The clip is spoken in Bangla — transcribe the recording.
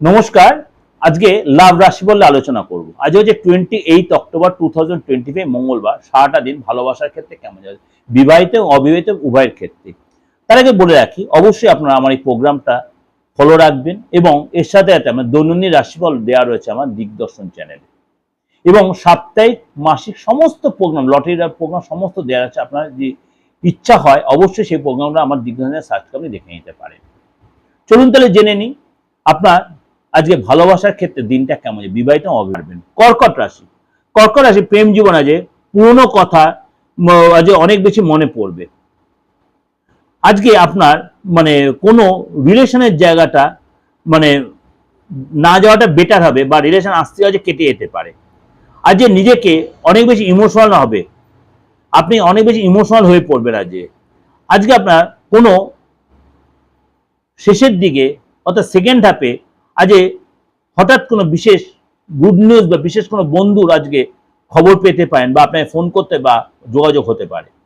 নমস্কার। আজকে লাভ রাশি বললে আলোচনা করব। আজ হচ্ছে twenty eight October two thousand twenty five মঙ্গলবার। সারাটা দিন ভালোবাসার ক্ষেত্রে কেমন যাবে? বিবাহিত এবং অবিবাহিত উভয়ের ক্ষেত্রে। তার আগে বলে রাখি, অবশ্যই আপনারা আমার এই প্রোগ্রামটা ফলো রাখবেন এবং এর সাথে সাথে আমার দৈনন্দিন রাশিফল দেওয়া রয়েছে আমার দিগদর্শন চ্যানেলে এবং সাপ্তাহিক, মাসিক সমস্ত প্রোগ্রাম লটারির প্রোগ্রাম সমস্ত দেওয়া আছে আপনার যদি ইচ্ছা হয়, অবশ্যই সেই প্রোগ্রামটা আমার দিগদর্শনে সার্চ করে দেখে নিতে পারেন। চলুন তাহলে জেনে নিই, আপনার আজকে ভালোবাসার ক্ষেত্রে দিনটা কেমন যায়? বিবাহিত অবিবাহিত কর্কট রাশি। কর্কট রাশি প্রেম জীবন আজকে পুরনো কথা আজকে অনেক বেশি মনে পড়বে। আজকে আপনার মানে কোনো রিলেশনের জায়গাটা মানে না যাওয়াটা বেটার হবে বা রিলেশন আসতে আজকে কেটে যেতে পারে। আজকে নিজেকে অনেক বেশি ইমোশনাল হবে। আপনি অনেক বেশি ইমোশনাল হয়ে পড়বেন আজকে আজকে আপনার কোনো শেষের দিকে অর্থাৎ সেকেন্ড হাফে আজকে হঠাৎ কোনো বিশেষ গুড নিউজ বা বিশেষ কোনো বন্ধুর আজকে খবর পেতে পারেন বা আপনাকে ফোন করতে বা যোগাযোগ হতে পারে।